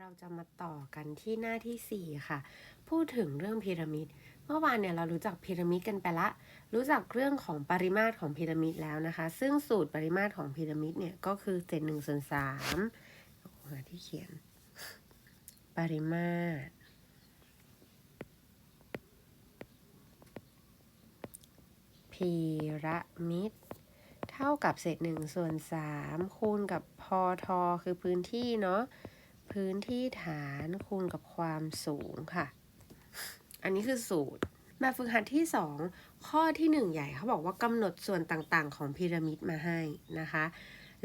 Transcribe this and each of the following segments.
เราจะมาต่อกันที่หน้าที่ 4 ค่ะ พูดถึงเรื่องพีระมิด เมื่อวานเนี่ยเรารู้จักพีระมิดกันไปละ รู้จักเรื่องของปริมาตรของพีระมิดแล้วนะคะ ซึ่งสูตรปริมาตรของพีระมิดเนี่ยก็คือเศษหนึ่งส่วนสามหาที่เขียน ปริมาตร พีระมิดเท่ากับเศษหนึ่งส่วนสามคูณกับพอทอคือพื้นที่เนาะ พื้นที่ฐานคูณกับความสูงค่ะ อันนี้คือสูตรแบบฝึกหัดที่ 2 ข้อที่ 1 ใหญ่เขาบอกว่ากำหนดส่วนต่างๆ ของพีระมิดมาให้นะคะ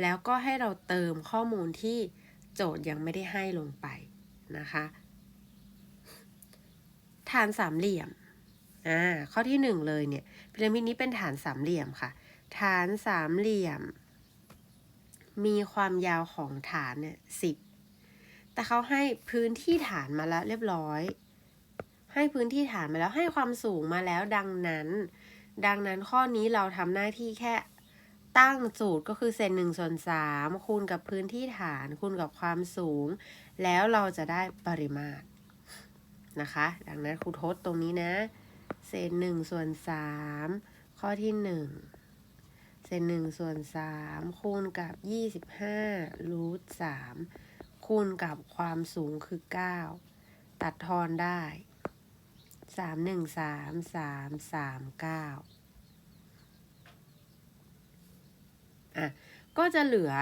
แล้วก็ให้เราเติมข้อมูลที่โจทย์ยังไม่ได้ให้ลงไปนะคะ ฐานสามเหลี่ยมอ่าข้อที่ 1 เลยเนี่ยพีระมิดนี้เป็นฐานสามเหลี่ยมค่ะ ฐานสามเหลี่ยม มีความยาวของฐานเนี่ยสิบ แต่เขาให้พื้นที่ฐานมาแล้วเรียบร้อย ให้พื้นที่ฐานมาแล้วให้ความสูงมาแล้วดังนั้น ดังนั้นข้อนี้เราทำหน้าที่แค่ตั้งสูตรก็คือเซนหนึ่งส่วนสามคูณกับพื้นที่ฐานคูณกับความสูง แล้วเราจะได้ปริมาตรนะคะ ดังนั้นครูทดตรงนี้นะ เศษหนึ่งส่วนสามข้อที่หนึ่งเศษหนึ่งส่วนสามคูณกับยี่สิบห้ารูทสาม คูณกับความสูงคือเก้าตัดทอนได้สามหนึ่งสามสามสามเก้าอะก็จะเหลือ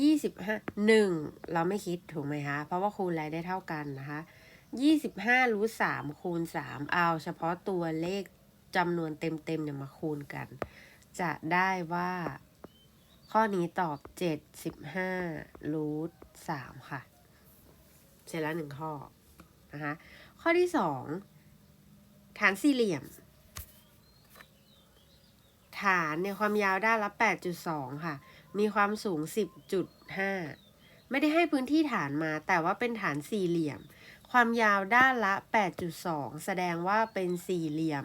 ยี่สิบห้าหนึ่งเราไม่คิดถูกไหมคะ เพราะว่าคูณรายได้เท่ากันนะคะยี่สิบห้ารูทสามคูณสามเอาเฉพาะตัวเลขจำนวนเต็มๆเนี่ยมาคูณกัน จะได้ว่าข้อนี้ตอบเจ็ดสิบห้ารูท สามค่ะ เสร็จแล้วหนึ่งข้อนะคะข้อที่สองฐานสี่เหลี่ยม ฐานเนี่ยความยาวด้านละ8.2ค่ะ มีความสูง10.5ไม่ได้ให้พื้นที่ฐานมา แต่ว่าเป็นฐานสี่เหลี่ยม ความยาวด้านละ 8.2 แสดงว่าเป็นสี่เหลี่ยม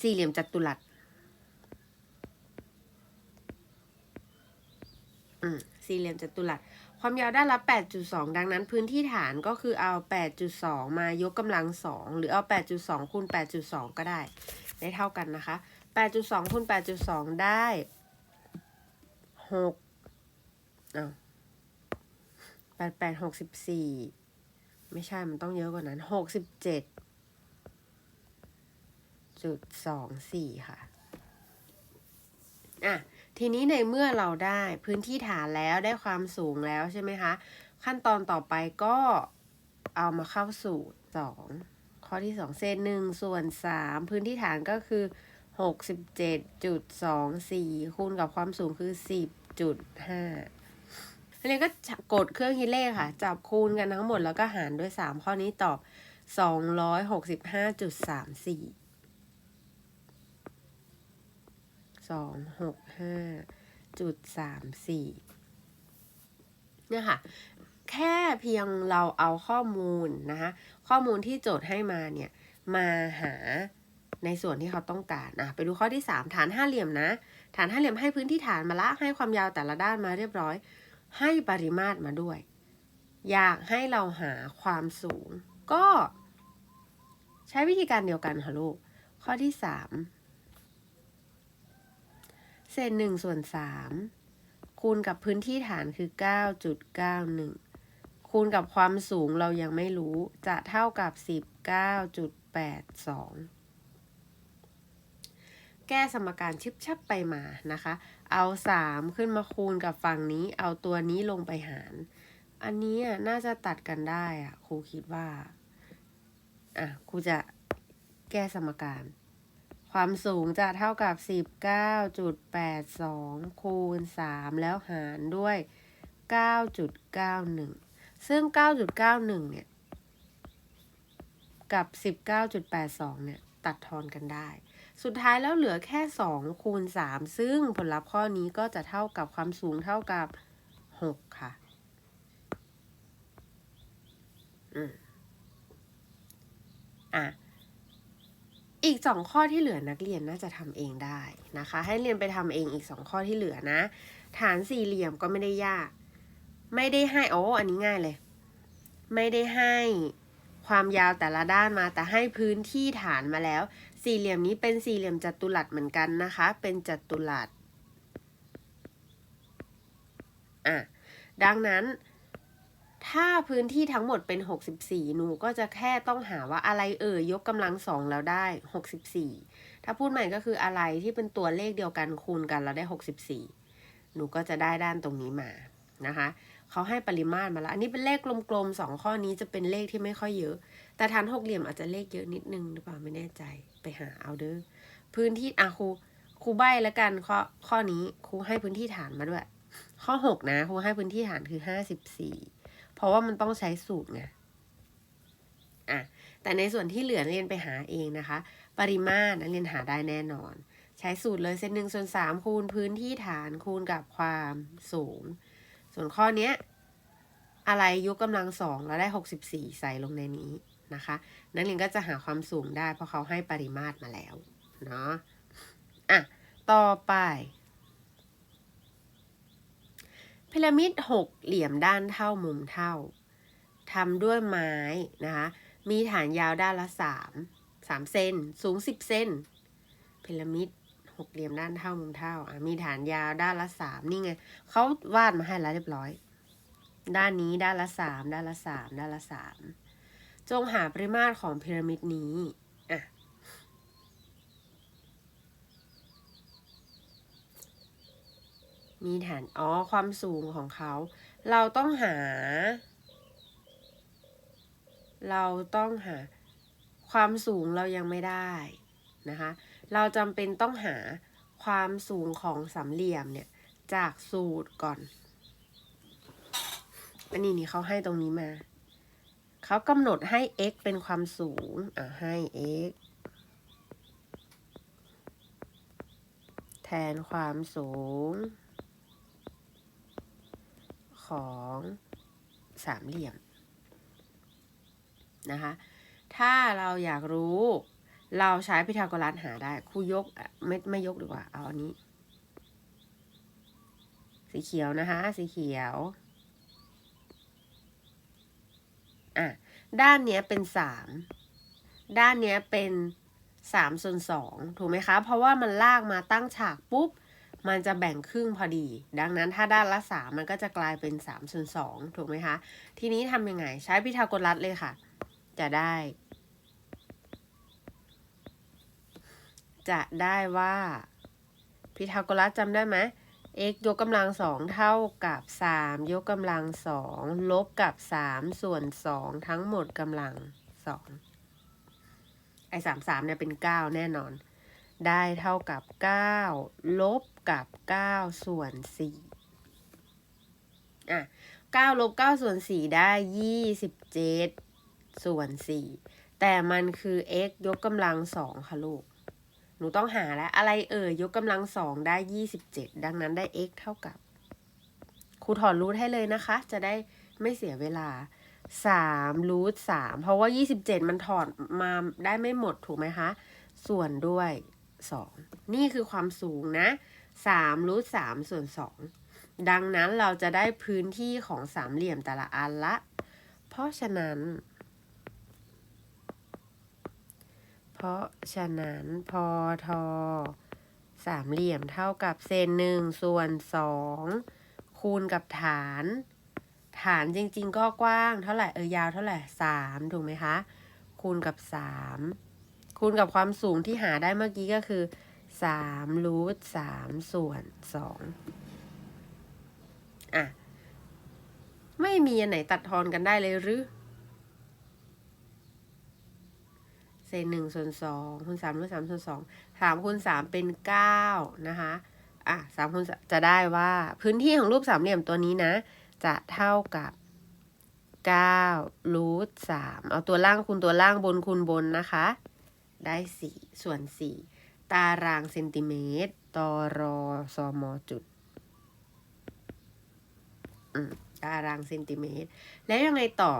สี่เหลี่ยมจัตุรัส อืม สี่เหลี่ยมจัตุรัส ความยาวด้านละ 8.2 ดังนั้นพื้นที่ฐานก็คือเอา 8.2 มายกกำลัง 2 หรือเอา 8.2คูณ8.2 ก็ได้ ได้เท่ากันนะคะ 8.2คูณ8.2 ได้6อ้า8 8 64 ไม่ใช่ มันต้องเยอะกว่านั้น 67.24 ค่ะ อะ ทีนี้ในเมื่อเราได้พื้นที่ฐานแล้วได้ความสูงแล้วใช่ไหมคะ ขั้นตอนต่อไปก็เอามาเข้าสูตรสองข้อที่สองเศษหนึ่งส่วนสามพื้นที่ฐานก็คือหกสิบเจ็ดจุดสองสี่คูณกับความสูงคือสิบจุดห้าอันนี้ก็กดเครื่องคิดเลขค่ะ จับคูณกันทั้งหมดแล้วก็หารด้วยสามข้อนี้ตอบส องหกสิบห้าจุดสามสี่สองหกห้าจุดสามสี่เนี่ยค่ะ แค่เพียงเราเอาข้อมูลนะคะ ข้อมูลที่โจทย์ให้มาเนี่ย มาหาในส่วนที่เขาต้องการนะไปดูข้อที่ 3 ฐานห้าเหลี่ยมนะ ฐานห้าเหลี่ยมให้พื้นที่ฐานมาละ ให้ความยาวแต่ละด้านมาเรียบร้อย ให้ปริมาตรมาด้วย อยากให้เราหาความสูง ก็ ใช้วิธีการเดียวกันค่ะลูก ข้อที่ 3 เศษหนึ่งส่วนสามคูณกับพื้นที่ฐานคือ 9.91 คูณกับความสูงเรายังไม่รู้จะเท่ากับ 19.82 แก้สมการชิบชับไปมานะคะ เอา 3 ขึ้นมาคูณกับฝั่งนี้ เอาตัวนี้ลงไปหาร อันนี้น่าจะตัดกันได้อะครูคิดว่า อะครูจะแก้สมการ ความสูงจะเท่ากับ 19.82 คูณ 3 แล้วหารด้วย 9.91 ซึ่ง 9.91 เนี่ย กับ 19.82 เนี่ย ตัดทอนกันได้ สุดท้ายแล้วเหลือแค่ 2 คูณ 3 ซึ่งผลลัพธ์ข้อนี้ก็จะเท่ากับความสูงเท่ากับ 6 ค่ะ อืมอะ อีกสองข้อที่เหลือนักเรียนน่าจะทำเองได้นะคะ ให้เรียนไปทำเองอีกสองข้อที่เหลือนะ ฐานสี่เหลี่ยมก็ไม่ได้ยาก ไม่ได้ให้โอ้อันนี้ง่ายเลย ไม่ได้ให้ความยาวแต่ละด้านมาแต่ให้พื้นที่ฐานมาแล้ว สี่เหลี่ยมนี้เป็นสี่เหลี่ยมจัตุรัสเหมือนกันนะคะ เป็นจัตุรัสอะดังนั้น ถ้าพื้นที่ทั้งหมดเป็น 64 หนูก็จะแค่ต้องหาว่าอะไรเอ่ยยกกำลังสองแล้วได้ 64 ถ้าพูดใหม่ก็คืออะไรที่เป็นตัวเลขเดียวกันคูณกันแล้วได้ 64 หนูก็จะได้ด้านตรงนี้มานะคะเขาให้ปริมาตรมาแล้ว อันนี้เป็นเลขกลมๆสองข้อนี้จะเป็นเลขที่ไม่ค่อยเยอะ แต่ฐานหกเหลี่ยมอาจจะเลขเยอะนิดนึงหรือเปล่าไม่แน่ใจไปหาเอาเด้อพื้นที่อะครูครูใบแล้วกันข้อข้อนี้ครูให้พื้นที่ฐานมาด้วย ข้อหกนะครูให้พื้นที่ฐานคือห้าสิบสี่ ราะว่ามันต้องใช้สูตรไงอะแต่ในส่วนที่เหลือเรียนไปหาเองนะคะ ปริมาตรนักเรียนหาได้แน่นอน ใช้สูตรเลยเซนหนึ่งส่วนสามคูณพื้นที่ฐานคูณกับความสูง ส่วนข้อเนี้ยอะไรยกกำลังสองแล้วได้หกสิบสี่ใส่ลงในนี้นะคะ นักเรียนก็จะหาความสูงได้เพราะเขาให้ปริมาตรมาแล้วเนาะอะต่อไป พีระมิดหกเหลี่ยมด้านเท่ามุมเท่าทำด้วยไม้นะคะมีฐานยาวด้านละสามสามเซนสูงสิบเซนพีระมิดหกเหลี่ยมด้านเท่ามุมเท่าอะมีฐานยาวด้านละสามนี่ไงเขาวาดมาให้แล้วเรียบร้อย ด้านนี้ด้านละสามด้านละสามด้านละสามจงหาปริมาตรของพีระมิดนี้อะ มีฐานอ๋อความสูงของเขา เราต้องหา เราต้องหา ความสูงเรายังไม่ได้นะคะ เราจำเป็นต้องหาความสูงของสามเหลี่ยมเนี่ยจากสูตรก่อน อันนี้นี่เขาให้ตรงนี้มา เขากำหนดให้ x เป็นความสูง อะให้ x แทนความสูง ของสามเหลี่ยมนะคะ ถ้าเราอยากรู้เราใช้พิทาโกรัสหาได้ครูยกไม่ไม่ยกดีกว่าเอาอันนี้ สีเขียวนะคะ สีเขียวอะด้านเนี้ยเป็นสามด้านเนี้ยเป็นสามส่วนสองถูกไหมคะ เพราะว่ามันลากมาตั้งฉากปุ๊บ มันจะแบ่งครึ่งพอดี ดังนั้นถ้าด้านละสามมันก็จะกลายเป็นสามส่วนสองถูกไหมคะ ทีนี้ทำยังไง ใช้พิทาโกรัสเลยค่ะ จะได้ จะได้ว่าพิทาโกรัสจำได้ไหม x ยกกำลังสองเท่ากับสามยกกำลังสองลบกับสามส่วนสองทั้งหมดกำลังสองไอ้สามสามเนี่ยเป็นเก้าแน่นอน ได้เท่ากับเก้าลบ กับเก้าส่วนสี่อะเก้าลบเก้าส่วนสี่ได้ยี่สิบเจ็ดส่วนสี่แต่มันคือ x ยกกำลังสองค่ะลูก หนูต้องหาแล้ว อะไรเอ่ยยกกำลังสองได้ยี่สิบเจ็ดดังนั้นได้ x เท่ากับครูถอนรูทให้เลยนะคะ จะได้ไม่เสียเวลาสามรูทสามเพราะว่ายี่สิบเจ็ดมันถอดมาได้ไม่หมดถูกไหมคะ ส่วนด้วย สองนี่คือความสูงนะสามรูทสามส่วนสองดังนั้นเราจะได้พื้นที่ของสามเหลี่ยมแต่ละอันละ เพราะฉะนั้น เพราะฉะนั้นพอทอสามเหลี่ยมเท่ากับเศษหนึ่งส่วนสองคูณกับฐาน ฐานจริง ๆ ก็กว้างเท่าไหร่เออยาวเท่าไหร่สามถูกไหมคะ คูณกับสาม คูณกับความสูงที่หาได้เมื่อกี้ก็คือสามรูทสามส่วนสองอะ ไม่มีอันไหนตัดทอนกันได้เลยหรือเศษหนึ่งส่วนสองคูณสามรูทสามส่วนสองสามคูณสามเป็นเก้านะคะอะสามคูณจะได้ว่าพื้นที่ของรูปสามเหลี่ยมตัวนี้นะ จะเท่ากับเก้ารูทสามเอาตัวล่างคูณตัวล่างบนคูณบนนะคะ ได้สี่ส่วนสี่ตารางเซนติเมตรตรอซอมอจุดอืมตารางเซนติเมตร แล้วยังไงต่อ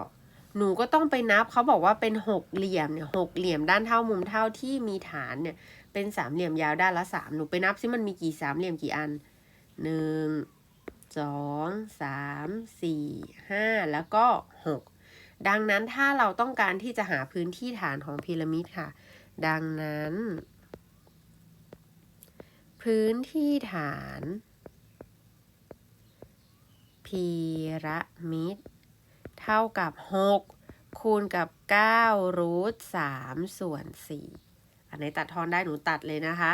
หนูก็ต้องไปนับเขาบอกว่าเป็นหกเหลี่ยมเนี่ยหกเหลี่ยมด้านเท่ามุมเท่าที่มีฐานเนี่ย เป็นสามเหลี่ยมยาวด้านละสามหนูไปนับซิมันมีกี่สามเหลี่ยมกี่อันหนึ่งสองสามสี่ห้าแล้วก็หกดังนั้นถ้าเราต้องการที่จะหาพื้นที่ฐานของพีระมิดค่ะ ดังนั้น พื้นที่ฐาน พีระมิด เท่ากับ 6 คูณกับ 9 รูท3ส่วน 4 อันไหนตัดทอนได้หนูตัดเลยนะคะ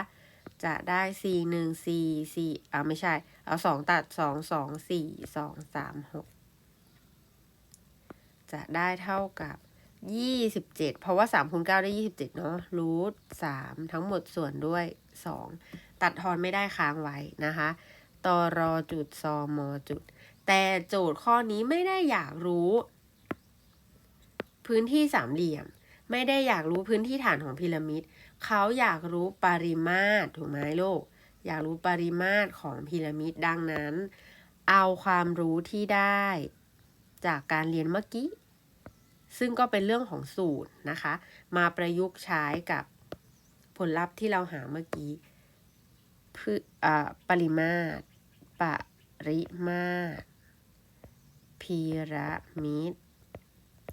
จะได้ 4 1 4 4อ่าไม่ใช่ เอา 2 ตัด 2 2 4 2 3 6 จะได้เท่ากับ 27เจ็ดเพราะว่า3คูณ9ได้27เจ็ดเนาะรูท3ทั้งหมดส่วนด้วย2ตัดทอนไม่ได้ค้างไว้นะคะตอรอจุดซอมอจุด แต่โจทย์ข้อนี้ไม่ได้อยากรู้ พื้นที่สามเหลี่ยม ไม่ได้อยากรู้พื้นที่ฐานของพีระมิดเขาอยากรู้ปริมาตรถูกไหมลูกอยากรู้ปริมาตรของพีระมิดดังนั้น เอาความรู้ที่ได้ จากการเรียนเมื่อกี้ ซึ่งก็เป็นเรื่องของสูตรนะคะ มาประยุกต์ใช้กับผลลัพธ์ที่เราหาเมื่อกี้พือ่าปริมาตร ปริมาตรพีระมิด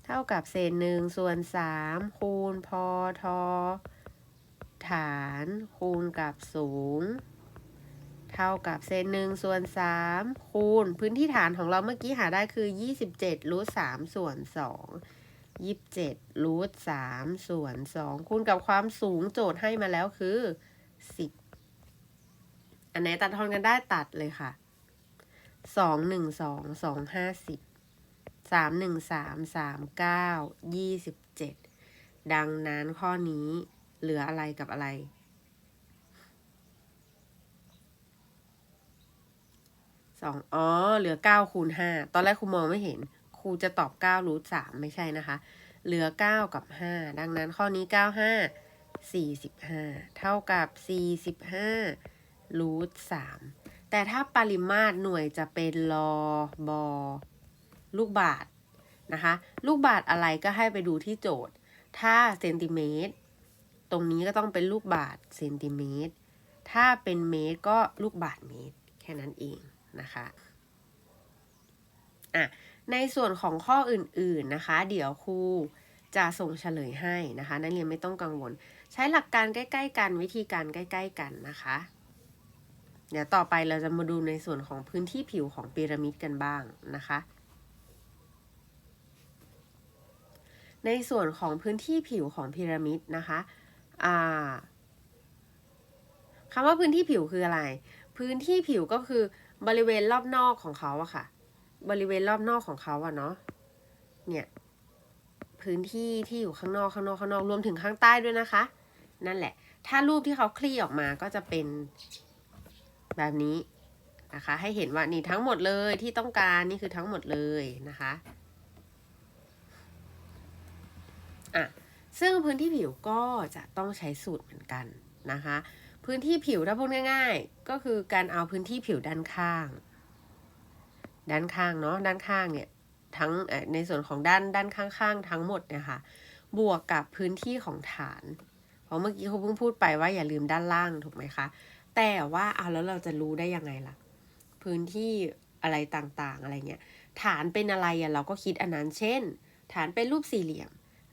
เท่ากับเศษหนึ่งส่วนสามคูณพอทอฐานคูณกับสูง เท่ากับเศษหนึ่งส่วนสามคูณ พื้นที่ฐานของเราเมื่อกี้หาได้คือยี่สิบเจ็ดรูทสามส่วนสอง ยี่สิบเจ็ดรูทสามส่วนสองคูณกับความสูงโจทย์ให้มาแล้วคือสิบอันไหนตัดทอนกันได้ตัดเลยค่ะสองหนึ่งสองสองห้าสิบสามหนึ่งสามสามเก้ายี่สิบเจ็ดดังนั้นข้อนี้เหลืออะไรกับอะไร สองอ๋อ เหลือเก้าคูณห้าตอนแรกครูมองไม่เห็น รูจะตอบเก้ารูทสามไม่ใช่นะคะ เหลือเก้ากับห้าดังนั้นข้อนี้เก้าห้าสี่สิบห้าเท่ากับสี่สิบห้ารูทสามแต่ถ้าปริมาตรหน่วยจะเป็นลอบอลูกบาทนะคะ ลูกบาทอะไรก็ให้ไปดูที่โจทย์ ถ้าเซนติเมตร ตรงนี้ก็ต้องเป็นลูกบาทเซนติเมตร ถ้าเป็นเมตรก็ลูกบาทเมตร แค่นั้นเองนะคะ อะ ในส่วนของข้ออื่นๆนะคะ เดี๋ยวครูจะส่งเฉลยให้นะคะ นักเรียนไม่ต้องกังวล ใช้หลักการใกล้ ๆ กันวิธีการใกล้ ๆ กันนะคะ เดี๋ยวต่อไปเราจะมาดูในส่วนของพื้นที่ผิวของพีระมิดกันบ้างนะคะ ในส่วนของพื้นที่ผิวของพีระมิดนะคะคำว่าพื้นที่ผิวคืออะไร พื้นที่ผิวก็คือบริเวณรอบนอกของเขาอะค่ะ บริเวณรอบนอกของเขาอะเนาะเนี่ยพื้นที่ที่อยู่ข้างนอกข้างนอกข้างนอกรวมถึงข้างใต้ด้วยนะคะ นั่นแหละ ถ้ารูปที่เขาคลี่ออกมาก็จะเป็นแบบนี้นะคะ ให้เห็นว่านี่ทั้งหมดเลยที่ต้องการนี่คือทั้งหมดเลยนะคะอะซึ่งพื้นที่ผิวก็จะต้องใช้สูตรเหมือนกันนะคะ พื้นที่ผิวถ้าพูดง่าย ๆ ก็คือการเอาพื้นที่ผิวด้านข้าง ด้านข้างเนาะด้านข้างเนี่ยทั้งในส่วนของด้านด้านข้างๆ ทั้งหมดเนี่ยค่ะบวกกับพื้นที่ของฐาน เพราะเมื่อกี้เขาเพิ่งพูดไปว่าอย่าลืมด้านล่างถูกไหมคะ แต่ว่าเอาแล้วเราจะรู้ได้ยังไงล่ะ พื้นที่อะไรต่างๆอะไรเงี้ยฐานเป็นอะไรอะเราก็คิดอันนั้นเช่น ฐานเป็นรูปสี่เหลี่ยม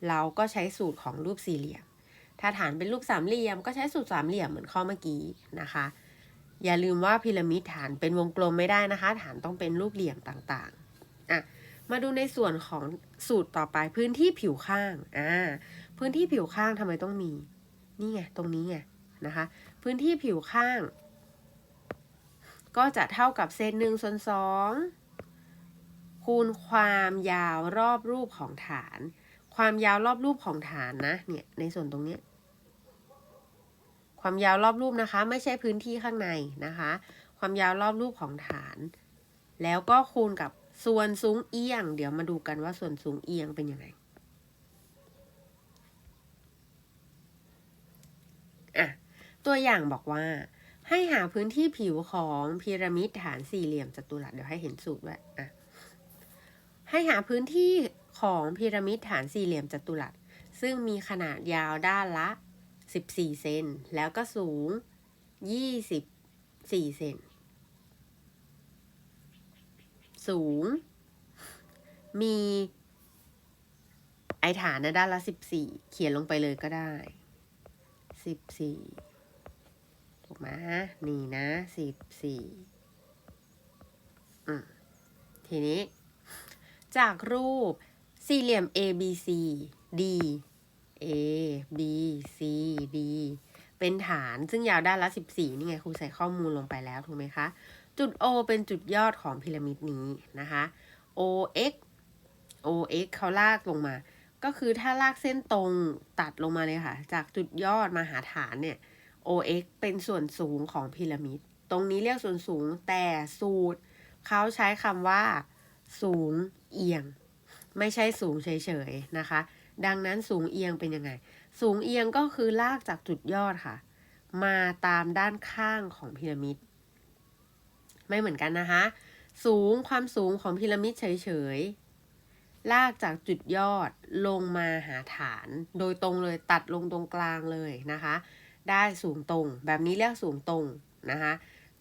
เราก็ใช้สูตรของรูปสี่เหลี่ยม ถ้าฐานเป็นรูปสามเหลี่ยม ก็ใช้สูตรสามเหลี่ยมเหมือนข้อเมื่อกี้นะคะ อย่าลืมว่าพีระมิดฐานเป็นวงกลมไม่ได้นะคะ ฐานต้องเป็นรูปเหลี่ยมต่างๆอะมาดูในส่วนของสูตรต่อไปพื้นที่ผิวข้างอ่าพื้นที่ผิวข้างทำไมต้องมี นี่ไงตรงนี้ไงนะคะ พื้นที่ผิวข้าง ก็จะเท่ากับเศษหนึ่งส่วนสองคูณความยาวรอบรูปของฐาน ความยาวรอบรูปของฐานนะเนี่ยในส่วนตรงนี้ ความยาวรอบรูปนะคะ ไม่ใช่พื้นที่ข้างในนะคะ ความยาวรอบรูปของฐาน แล้วก็คูณกับส่วนสูงเอียง เดี๋ยวมาดูกันว่าส่วนสูงเอียงเป็นยังไงอะตัวอย่างบอกว่า ให้หาพื้นที่ผิวของพีระมิดฐานสี่เหลี่ยมจัตุรัสเดี๋ยวให้เห็นสูตรด้วยอะให้หาพื้นที่ของพีระมิดฐานสี่เหลี่ยมจัตุรัสซึ่งมีขนาดยาวด้านละ 14 เซน แล้วก็สูง 24 เซน สูง มี ไอฐานนะด้านละสิบสี่เขียนลงไปเลยก็ได้สิบสี่ถูกไหมนี่นะสิบสี่อืมทีนี้ จากรูปสี่เหลี่ยม A B C D A B C D เป็นฐานซึ่งยาวด้านละ 14 นี่ไงครูใส่ข้อมูลลงไปแล้วถูกไหมคะ จุด O เป็นจุดยอดของพีระมิดนี้นะคะ OX OX เขาลากลงมา ก็คือถ้าลากเส้นตรงตัดลงมาเลยค่ะ จากจุดยอดมาหาฐานเนี่ย OX เป็นส่วนสูงของพีระมิด ตรงนี้เรียกส่วนสูงแต่สูตรเขาใช้คำว่า สูงเอียง ไม่ใช่สูงเฉยๆนะคะ ดังนั้นสูงเอียงเป็นยังไง สูงเอียงก็คือลากจากจุดยอดค่ะ มาตามด้านข้างของพีระมิด ไม่เหมือนกันนะคะ สูงความสูงของพีระมิดเฉยๆ ลากจากจุดยอดลงมาหาฐาน โดยตรงเลยตัดลงตรงกลางเลยนะคะ ได้สูงตรง แบบนี้เรียกสูงตรงนะคะ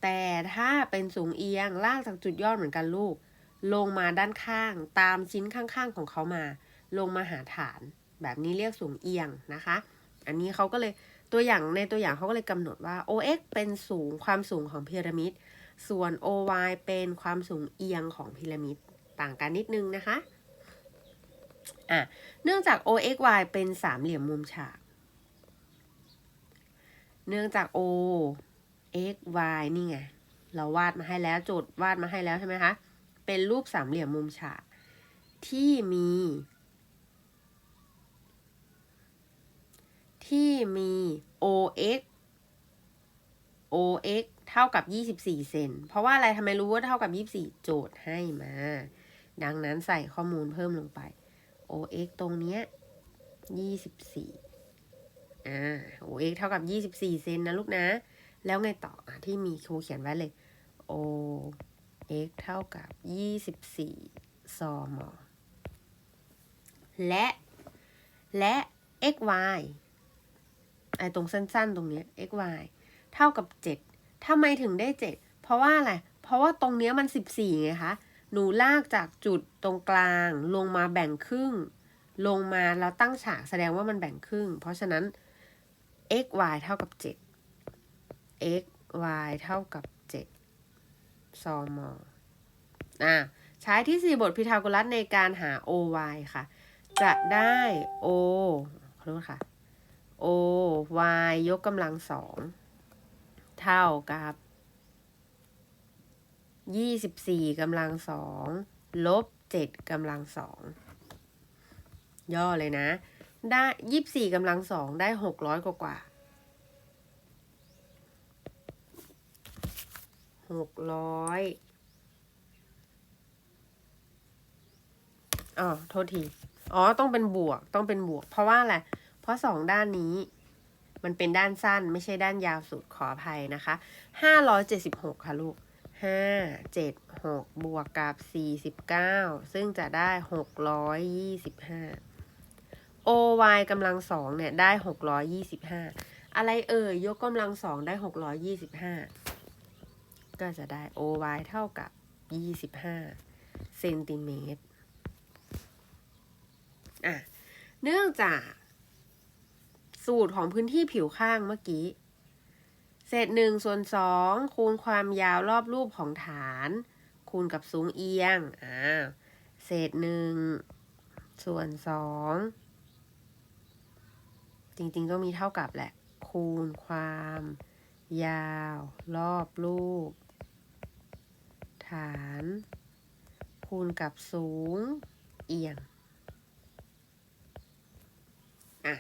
แต่ถ้าเป็นสูงเอียงลากจากจุดยอดเหมือนกันลูก ลงมาด้านข้างตามชิ้นข้างๆของเขามา ลงมาหาฐาน แบบนี้เรียกสูงเอียงนะคะ อันนี้เขาก็เลยตัวอย่างในตัวอย่างเขาก็เลยกำหนดว่า OX เป็นสูงความสูงของพีระมิด ส่วน OY เป็นความสูงเอียงของพีระมิดต่างกันนิดนึงนะคะอะเนื่องจาก OXY เป็นสามเหลี่ยมมุมฉาก เนื่องจาก O x y นี่ไง เราวาดมาให้แล้วโจทย์วาดมาให้แล้วใช่ไหมคะ เป็นรูปสามเหลี่ยมมุมฉากที่มี ที่มี OX OX เท่ากับ 24 เซน เพราะว่าอะไรทำไมรู้ว่าเท่ากับ 24 โจทย์ให้มา ดังนั้นใส่ข้อมูลเพิ่มลงไป OX ตรงเนี้ย 24 อ่า OX เท่ากับ 24 เซนนะลูกนะ แล้วไงต่ออะที่มีครูเขียนไว้เลย O x เท่ากับ 24 ซอมอและ และ x y ไอตรงสั้นๆ ตรงเนี้ย x y เท่ากับ 7ทำไมถึงได้ 7 เพราะว่าอะไร เพราะว่าตรงเนี้ยมัน 14ไงคะ หนูลากจากจุดตรงกลาง ลงมาแบ่งครึ่ง ลงมาแล้วตั้งฉากแสดงว่ามันแบ่งครึ่ง เพราะฉะนั้น x y เท่ากับ 7 x y เท่ากับ 7 ซอมออะใช้ที่สี่บทพีทาโกรัสในการหา o y ค่ะ จะได้ o ขอโทษค่ะ o y ยกกำลังสองเท่ากับยี่สิบสี่กำลังสองลบเจ็ดกำลังสองย่อเลยนะ ได้ยี่สิบสี่กำลังสองได้หกร้อยกว่ากว่าหกร้อยอ๋อโทษที อ๋อ ต้องเป็นบวก ต้องเป็นบวก เพราะว่าอะไร เพราะสองด้านนี้มันเป็นด้านสั้นไม่ใช่ด้านยาวสุดขออภัยนะคะห้าร้อยเจ็ดสิบหกค่ะลูกห้าเจ็ดหกบวกกับสี่สิบเก้าซึ่งจะได้หกร้อยยี่สิบห้า OY กำลังสองเนี่ยได้หกร้อยยี่สิบห้าอะไรเอ่ยยกกำลังสองได้หกร้อยยี่สิบห้าก็จะได้ OY เท่ากับ25เซนติเมตรอะเนื่องจาก สูตรของพื้นที่ผิวข้างเมื่อกี้ เศษหนึ่งส่วนสองคูณความยาวรอบรูปของฐาน คูณกับสูงเอียง อ่า เศษหนึ่งส่วนสองจริงๆ ก็มีเท่ากับแหละ คูณความ ยาว รอบรูป ฐาน คูณกับสูง เอียง อะ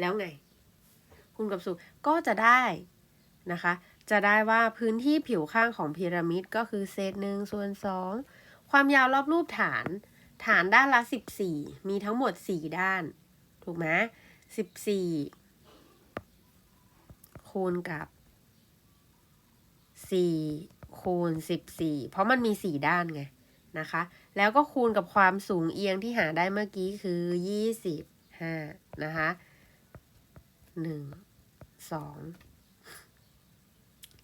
แล้วไงคูณกับสูงก็จะได้นะคะ จะได้ว่าพื้นที่ผิวข้างของพีระมิดก็คือเศษหนึ่งส่วนสองความยาวรอบรูปฐาน ฐานด้านละสิบสี่มีทั้งหมดสี่ด้าน ถูกไหมสิบสี่คูณกับสี่คูณสิบสี่เพราะมันมีสี่ด้านไงนะคะ แล้วก็คูณกับความสูงเอียงที่หาได้เมื่อกี้คือยี่สิบห้านะคะ หนึ่งสอง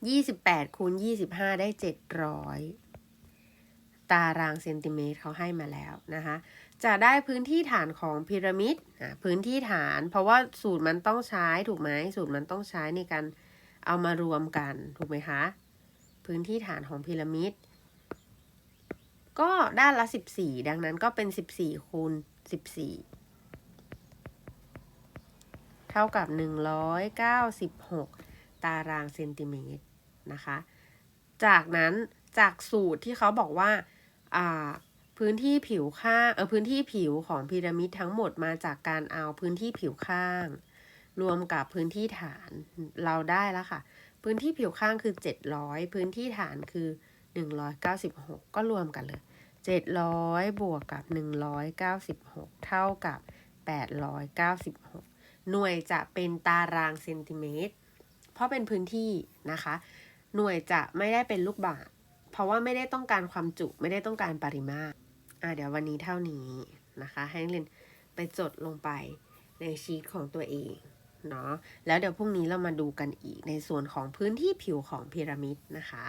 ยี่สิบแปดคูณยี่สิบห้าได้เจ็ดร้อยตารางเซนติเมตรเขาให้มาแล้วนะคะ จะได้พื้นที่ฐานของพีระมิดพื้นที่ฐาน เพราะว่าสูตรมันต้องใช้ถูกไหมสูตรมันต้องใช้ในการเอามารวมกันถูกไหมคะ พื้นที่ฐานของพีระมิดก็ด้านละ 14 ดังนั้นก็เป็น 14คูณ14 เท่ากับ 196 ตารางเซนติเมตรนะคะ จากนั้นจากสูตรที่เขาบอกว่าพื้นที่ผิวข้างเออพื้นที่ผิวของพีระมิดทั้งหมดมาจากการเอาพื้นที่ผิวข้าง รวมกับพื้นที่ฐานเราได้แล้วค่ะ พื้นที่ผิวข้างคือ 700 พื้นที่ฐานคือ 196 ก็รวมกันเลย 700 บวกกับ 196 เท่ากับ 896 หน่วยจะเป็นตารางเซนติเมตร เพราะเป็นพื้นที่นะคะ หน่วยจะไม่ได้เป็นลูกบาศก์เพราะว่าไม่ได้ต้องการความจุไม่ได้ต้องการปริมาตรอะเดี๋ยววันนี้เท่านี้นะคะ ให้นักเรียนไปจดลงไปในชีตของตัวเองเนาะแล้วเดี๋ยวพรุ่งนี้เรามาดูกันอีกในส่วนของพื้นที่ผิวของพีระมิดนะคะ